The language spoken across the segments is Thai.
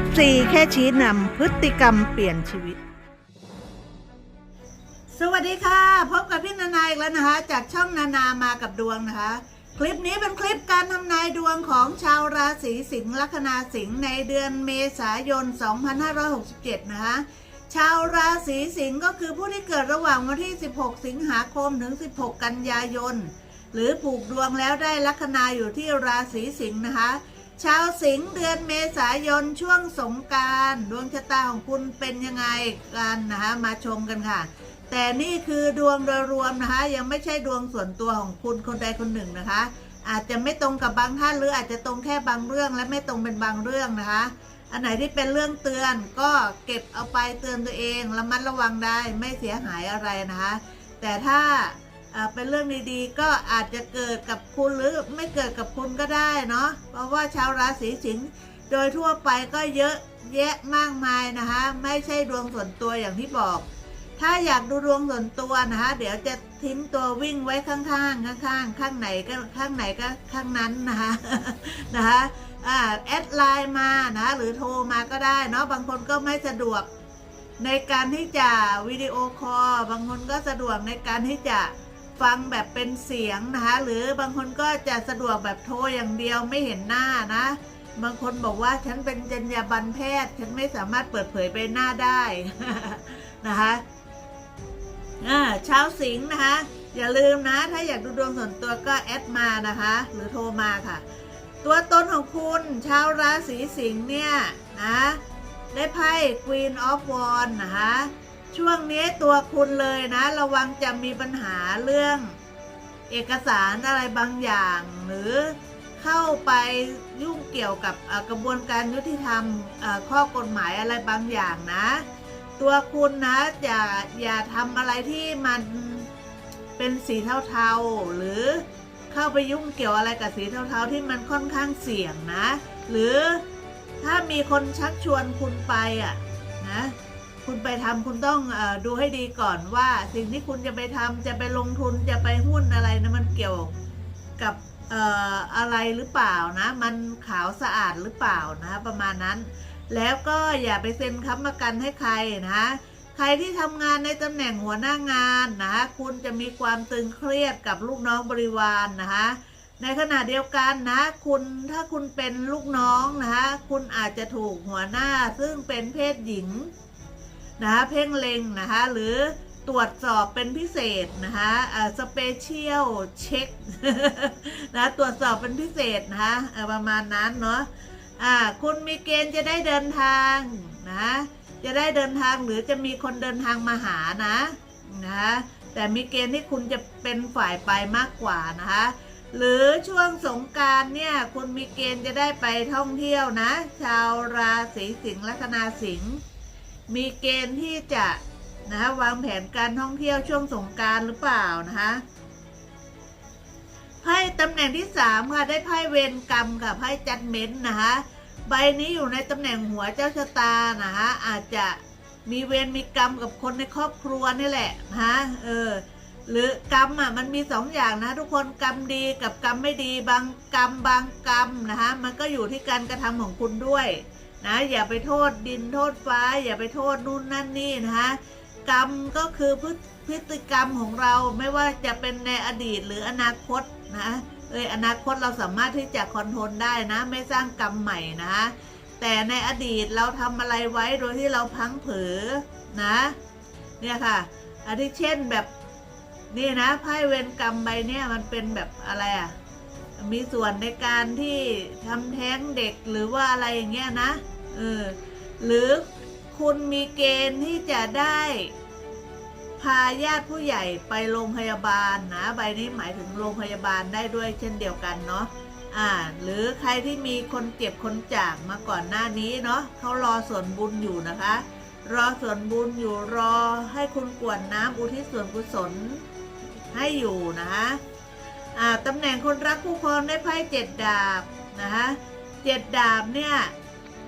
ปซีแค่ชี้นำพฤติกรรมเปลี่ยนชีวิต สวัสดีค่ะ พบกับพี่นานาอีกแล้วนะคะ จากช่องนานามากับดวงนะคะ คลิปนี้เป็นคลิปการทำนายดวงของชาวราศีสิงห์ลัคนาสิงห์ในเดือนเมษายน 2567 นะคะ ชาวราศีสิงห์ก็คือผู้ที่เกิดระหว่างวันที่ 16 สิงหาคมถึง 16 กันยายน หรือผูกดวงแล้วได้ลัคนาอยู่ที่ราศีสิงห์นะคะ ชาวสิงห์เดือนเมษายนช่วงสงการดวงชะตาของคุณเป็นยังไงกันนะคะมาชมกันค่ะ แต่นี่คือดวงโดยรวมนะคะ ยังไม่ใช่ดวงส่วนตัวของคุณคนใดคนหนึ่งนะคะ อาจจะไม่ตรงกับบางท่านหรืออาจจะตรงแค่บางเรื่องและไม่ตรงเป็นบางเรื่องนะคะ อันไหนที่เป็นเรื่องเตือนก็เก็บเอาไปเตือนตัวเองระมัดระวังได้ไม่เสียหายอะไรนะคะ แต่ถ้า เป็นเรื่องดีๆ ก็อาจจะเกิดกับคุณหรือไม่เกิดกับคุณก็ได้เนาะเพราะว่าชาวราศีสิงห์โดยทั่วไปก็เยอะแยะมากมายนะคะ ไม่ใช่ดวงส่วนตัวอย่างที่บอก ถ้าอยากดูดวงส่วนตัวนะคะ เดี๋ยวจะทิ้งตัววิ่งไว้ข้างๆข้างๆข้างไหนก็ข้างไหนก็ข้างนั้นนะคะนะคะอ่าแอดไลน์มานะหรือโทรมาก็ได้เนาะบางคนก็ไม่สะดวกในการที่จะวิดีโอคอลบางคนก็สะดวกในการที่จะ ฟังแบบเป็นเสียงนะคะ หรือบางคนก็จะสะดวกแบบโทรอย่างเดียวไม่เห็นหน้านะ บางคนบอกว่าฉันเป็นจรรยาบรรณแพทย์ ฉันไม่สามารถเปิดเผยใบหน้าได้นะคะชาวสิงห์นะคะ อย่าลืมนะ ถ้าอยากดูดวงส่วนตัวก็แอดมานะคะ หรือโทรมาค่ะ ตัวตนของคุณชาวราศีสิงห์เนี่ยนะได้ไพ่ Queen of Wands นะคะ ช่วงนี้ตัวคุณเลยนะ ระวังจะมีปัญหาเรื่อง เอกสารอะไรบางอย่าง หรือเข้าไปยุ่งเกี่ยวกับกระบวนการยุติธรรมข้อกฎหมายอะไรบางอย่างนะ ตัวคุณนะอย่าอย่าทำอะไรที่มันเป็นสีเทาๆ หรือเข้าไปยุ่งเกี่ยวอะไรกับสีเทาๆที่มันค่อนข้างเสี่ยงนะ หรือถ้ามีคนชักชวนคุณไปอะนะ คุณไปทำคุณต้องอดูให้ดีก่อนว่าสิ่งที่คุณจะไปทำจะไปลงทุนจะไปหุ้นอะไรนะมันเกี่ยวกับอออะไรหรือเปล่านะ มันขาวสะอาดหรือเปล่านะประมาณนั้น แล้วก็อย่าไปเซ็นค้ำประกันให้ใครนะ ใครที่ทำงานในตำแหน่งหัวหน้างานนะคุณจะมีความตึงเครียดกับลูกน้องบริวารนนะคะในขณะเดียวกันนะคุณถ้าคุณเป็นลูกน้องนะคะคุณอาจจะถูกหัวหน้าซึ่งเป็นเพศหญิง นะคะเพ่งเล็งนะคะหรือตรวจสอบเป็นพิเศษนะคะสเปเชียลเช็คนะตรวจสอบเป็นพิเศษนะคะเออประมาณนั้นเนาะอ่าคุณมีเกณฑ์จะได้เดินทางนะจะได้เดินทางหรือจะมีคนเดินทางมาหานะนะแต่มีเกณฑ์ที่คุณจะเป็นฝ่ายไปมากกว่านะคะหรือช่วงสงการเนี่ยคุณมีเกณฑ์จะได้ไปท่องเที่ยวนะ ชาวราศีสิงห์ลัคนาสิงห์ มีเกณฑ์ที่จะนะวางแผนการท่องเที่ยวช่วงสงการหรือเปล่านะคะไพ่ตำแหน่งที่สามค่ะได้ไพ่เวรกรรมกับไพ่จัดเม้นนะคะใบนี้อยู่ในตำแหน่งหัวเจ้าชะตานะคะอาจจะมีเวรมีกรรมกับคนในครอบครัวนี่แหละนะคะเออหรือกรรมอะมันมีสองอย่างนะ ทุกคนกรรมดีกับกรรมไม่ดีบางกรรมบางกรรมนะคะมันก็อยู่ที่การกระทำของคุณด้วย นะอย่าไปโทษดินโทษฟ้า อย่าไปโทษนู่นนั่นนี่นะคะกรรมก็คือพฤพฤติกรรมของเราไม่ว่าจะเป็นในอดีตหรืออนาคตนะเอยอนาคตเราสามารถที่จะคอนโทรลได้นะ ไม่สร้างกรรมใหม่นะ แต่ในอดีตเราทำอะไรไว้โดยที่เราพังเผลอนะเนี่ยค่ะอาทิเช่นแบบนี่นะไพ่เวรกรรมใบเนี่ยมันเป็นแบบอะไรอะ่ะมีส่วนในการที่ทำแท้งเด็กหรือว่าอะไรอย่างเงี้ยนะ เออหรือคุณมีเกณฑ์ที่จะได้พาญาติผู้ใหญ่ไปโรงพยาบาลนะใบนี้หมายถึงโรงพยาบาลได้ด้วยเช่นเดียวกันเนาะอ่าหรือใครที่มีคนเจ็บคนจากมาก่อนหน้านี้เนาะเขารอส่วนบุญอยู่นะคะ รอส่วนบุญอยู่รอให้คุณกวดน้ำอุทิศส่วนกุศลให้อยู่นะคะอ่าตำแหน่งคนรักคู่ครองได้ไพ่เจ็ดดาบนะคะเจ็ดดาบเนี่ย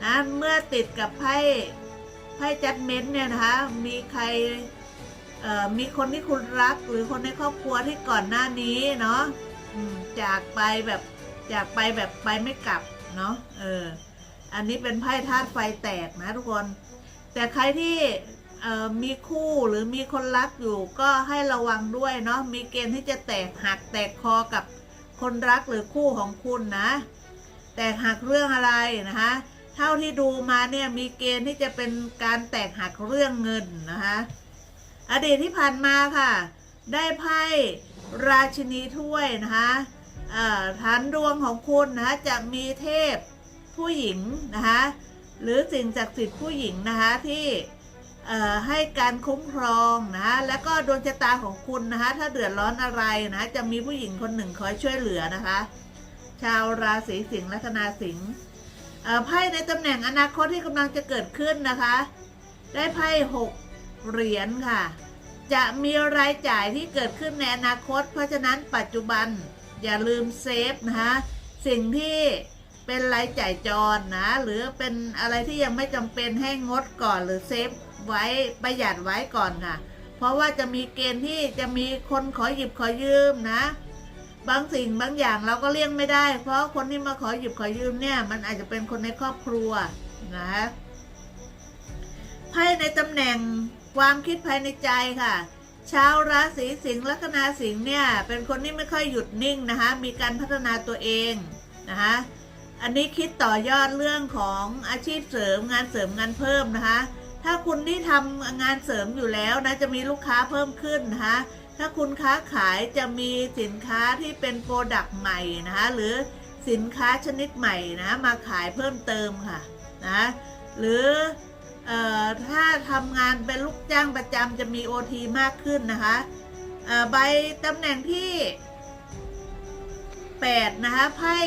นะเมื่อติดกับไพ่ไพ่จัดเม้นต์เนี่ยนะคะ มีใครมีคนที่คุณรักหรือคนในครอบครัวที่ก่อนหน้านี้เนาะจากไปแบบจากไปแบบไปไม่กลับเนาะเอออันนี้เป็นไพ่ธาตุไฟแตกนะทุกคน แต่ใครที่มีคู่หรือมีคนรักอยู่ก็ให้ระวังด้วยเนาะมีเกณฑ์ที่จะแตกหักแตกคอกับคนรักหรือคู่ของคุณนะ แตกหักเรื่องอะไรนะคะ เท่าที่ดูมาเนี่ยมีเกณฑ์ที่จะเป็นการแตกหักเรื่องเงินนะคะอดีตที่ผ่านมาค่ะ ได้ไพ่ราชินีถ้วยนะคะฐานดวงของคุณนะคะจะมีเทพผู้หญิงนะคะหรือสิ่งศักดิ์สิทธิ์ผู้หญิงนะคะที่ให้การคุ้มครองนะคะแล้วก็ดวงชะตาของคุณนะคะถ้าเดือดร้อนอะไรนะคะจะมีผู้หญิงคนหนึ่งคอยช่วยเหลือนะคะ ชาวราศีสิงห์ลัคนาสิงห์ ไพ่ในตำแหน่งอนาคตที่กำลังจะเกิดขึ้นนะคะ ได้ไพ่หกเหรียญค่ะ จะมีรายจ่ายที่เกิดขึ้นในอนาคต เพราะฉะนั้นปัจจุบันอย่าลืมเซฟนะคะสิ่งที่เป็นรายจ่ายจรนะ หรือเป็นอะไรที่ยังไม่จำเป็นให้งดก่อนหรือเซฟไว้ประหยัดไว้ก่อนค่ะ เพราะว่าจะมีเกณฑ์ที่จะมีคนขอหยิบขอยืมนะ บางสิ่งบางอย่างเราก็เลี่ยงไม่ได้ เพราะคนที่มาขอหยิบขอยืมเนี่ย มันอาจจะเป็นคนในครอบครัวนะไพ่ในตำแหน่งความคิดภายในใจค่ะชาวราศีสิงห์ลัคนาสิงห์เนี่ยเป็นคนที่ไม่ค่อยหยุดนิ่งนะคะมีการพัฒนาตัวเองนะคะอันนี้คิดต่อยอดเรื่องของอาชีพเสริมงานเสริมงานเพิ่มนะคะถ้าคุณที่ทำงานเสริมอยู่แล้วนะจะมีลูกค้าเพิ่มขึ้นนะคะ ถ้าคุณค้าขายจะมีสินค้าที่เป็นโปรดักต์ใหม่นะคะหรือสินค้าชนิดใหม่นะมาขายเพิ่มเติมค่ะนะหรืออถ้าทำงานเป็นลูกจ้างประจำจะมี OT มากขึ้นนะคะใบตำแหน่งที่ 8 นะคะไพ่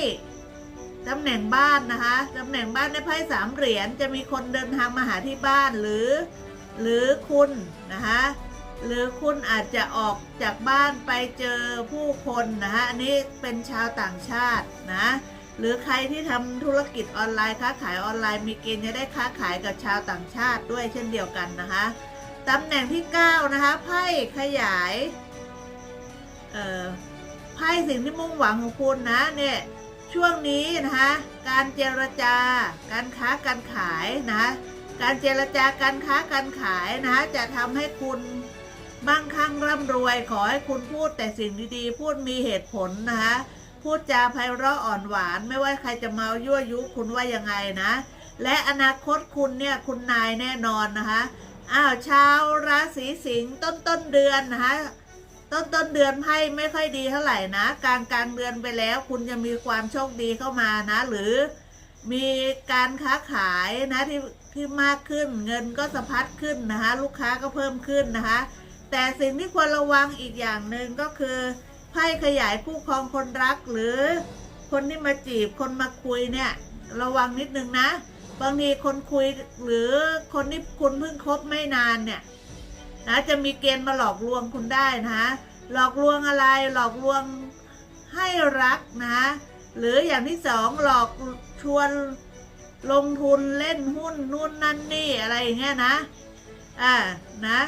ตำแหน่งบ้านนะคะตำแหน่งบ้านในไพ่สามเหรียญจะมีคนเดินทางมาหาที่บ้านหรือ หรือคุณนะคะ หรือคุณอาจจะออกจากบ้านไปเจอผู้คนนะฮะอันนี้เป็นชาวต่างชาตินะหรือใครที่ทำธุรกิจออนไลน์ค้าขายออนไลน์มีเกณฑ์จะได้ค้าขายกับชาวต่างชาติด้วยเช่นเดียวกันนะคะตำแหน่งที่ 9 นะคะไพ่ขยายเอ่อไพ่สิ่งที่มุ่งหวังของคุณนะเนี่ยช่วงนี้นะคะการเจรจาการค้าการขายนะการเจรจาการค้าการขายนะคะจะทำให้คุณ บางครั้งร่ำรวย ขอให้คุณพูดแต่สิ่งดีๆ พูดมีเหตุผลนะคะพูดจาไพเราะอ่อนหวาน ไม่ว่าใครจะมายั่วยุคุณว่ายังไงนะ และอนาคตคุณเนี่ยคุณนายแน่นอนนะคะอ้าวชาวราศีสิงห์ต้นต้นเดือนนะคะต้นต้นเดือนไพ่ไม่ค่อยดีเท่าไหร่นะกลางกลางเดือนไปแล้ว คุณจะมีความโชคดีเข้ามานะ หรือมีการค้าขายนะที่ที่มากขึ้นเงินก็สะพัดขึ้นนะคะลูกค้าก็เพิ่มขึ้นนะคะ แต่สิ่งที่ควรระวังอีกอย่างหนึ่งก็คือไพ่ขยายคู่ครองคนรักหรือ คนที่มาจีบคนมาคุยเนี่ย ระวังนิดนึงนะ บางทีคนคุยหรือคนที่คุณเพิ่งคบไม่นานเนี่ยนะจะมีเกณฑ์มาหลอกลวงคุณได้นะคะหลอกลวงอะไรหลอกลวงให้รักนะหรืออย่างที่สองหลอกชวนลงทุนเล่นหุ้นนู่นนั่นนี่อะไรอย่างเงี้ยนะ อ่า นะ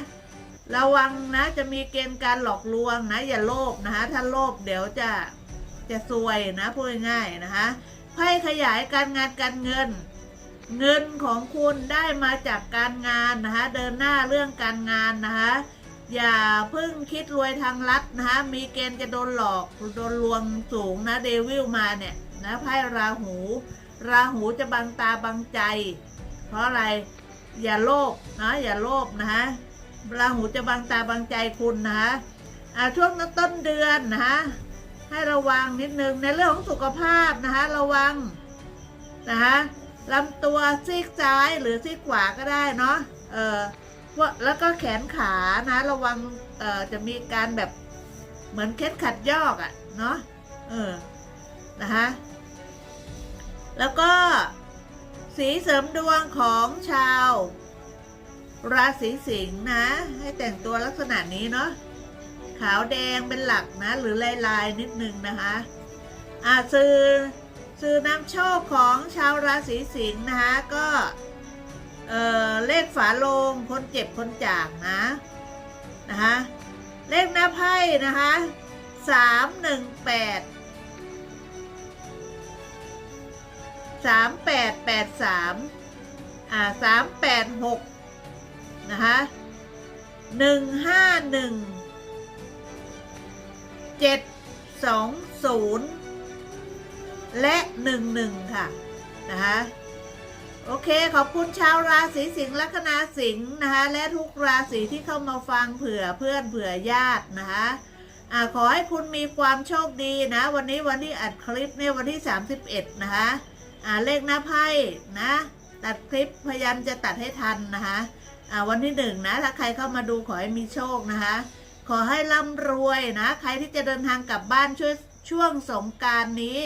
ระวังนะจะมีเกณฑ์การหลอกลวงนะ อย่าโลภนะคะ ถ้าโลภเดี๋ยวจะจะซวยนะพูดง่ายๆนะคะไพ่ขยายการงานการเงิน เงินของคุณได้มาจากการงานนะคะ เดินหน้าเรื่องการงานนะคะอย่าเพิ่งคิดรวยทางลัดนะคะมีเกณฑ์จะโดนหลอกโดนลวงสูงนะเดวิลมาเนี่ยนะไพ่ราหู ราหูจะบังตาบังใจ เพราะอะไรอย่าโลภนะอย่าโลภนะคะ ราหูจะบังตาบังใจคุณนะคะช่วงต้นเดือนนะคะให้ระวังนิดนึงในเรื่องของสุขภาพนะคะระวังนะคะลำตัวซีกซ้ายหรือซีกขวาก็ได้เนาะเออว่าแล้วก็แขนขานะระวังเออจะมีการแบบเหมือนเคล็ดขัดยอกอะ่ะเนาะเออนะคะแล้วก็สีเสริมดวงของชาว ราศีสิงห์นะ ให้แต่งตัวลักษณะนี้เนาะขาวแดงเป็นหลักนะ หรือลายลายๆนิดนึงนะคะอ่าซื้อซื้อนำโชคของชาวราศีสิงห์นะคะก็เออเลขฝาโลงคนเจ็บคนจากนะนะคะเลขหน้าไพ่นะคะสามหนึ่งแปดสามแปดแปดสามอ่าสามแปดหก นะคะหนึ่งห้าหนึ่งเจ็ดสองศูนย์และหนึ่งหนึ่งค่ะ นะคะโอเค ขอบคุณชาวราศีสิงห์ลัคนาสิงห์นะคะและทุกราศีที่เข้ามาฟังเผื่อเพื่อนเผื่อญาตินะคะอ่าขอให้คุณมีความโชคดีนะ วันนี้วันที่อัดคลิปเนี่ยวันที่ 31 นะคะอ่าเลขหน้าไพ่นะ ตัดคลิปพยายามจะตัดให้ทันนะคะ วันที่หนึ่งนะถ้าใครเข้ามาดูขอให้มีโชคนะคะ ขอให้ร่ำรวยนะ ใครที่จะเดินทางกลับบ้านช่วยช่วงสงการนี้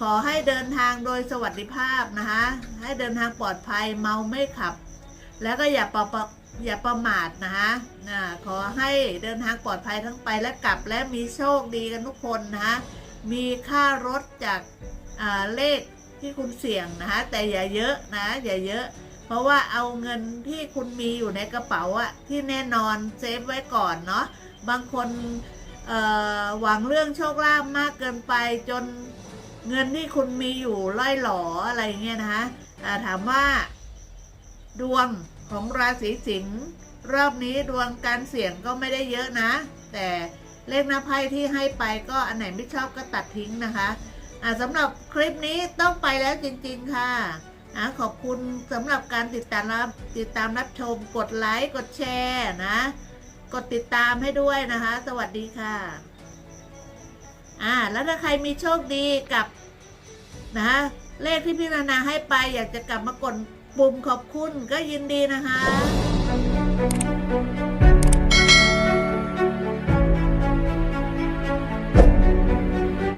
ขอให้เดินทางโดยสวัสดิภาพนะคะให้เดินทางปลอดภัยเมาไม่ขับ แล้วก็อย่าประประอย่าประมาทนะคะอ่าขอให้เดินทางปลอดภัยทั้งไปและกลับและมีโชคดีกันทุกคนนะคะมีค่ารถจากอ่าเลขที่คุณเสี่ยงนะคะแต่อย่าเยอะนะอย่าเยอะ เพราะว่าเอาเงินที่คุณมีอยู่ในกระเป๋าอะที่แน่นอนเซฟไว้ก่อนเนาะบางคนหวังเรื่องโชคลาภมากเกินไปจนเงินที่คุณมีอยู่ล่อยหลออะไรเงี้ยนะคะถามว่า ดวงของราศีสิงห์รอบนี้ดวงการเสี่ยงก็ไม่ได้เยอะนะ แต่เลขหน้าไพ่ที่ให้ไปก็อันไหนไม่ชอบก็ตัดทิ้งนะคะอ่าสำหรับคลิปนี้ต้องไปแล้วจริง ๆ ค่ะ ขอบคุณสำหรับการติดตามรับติดตามรับชมกดไลค์กดแชร์นะ กดติดตามให้ด้วยนะคะ สวัสดีค่ะ อ่า แล้วถ้าใครมีโชคดีกับนะคะเลขที่พี่นานาให้ไปอยากจะกลับมากดปุ่มขอบคุณก็ยินดีนะคะ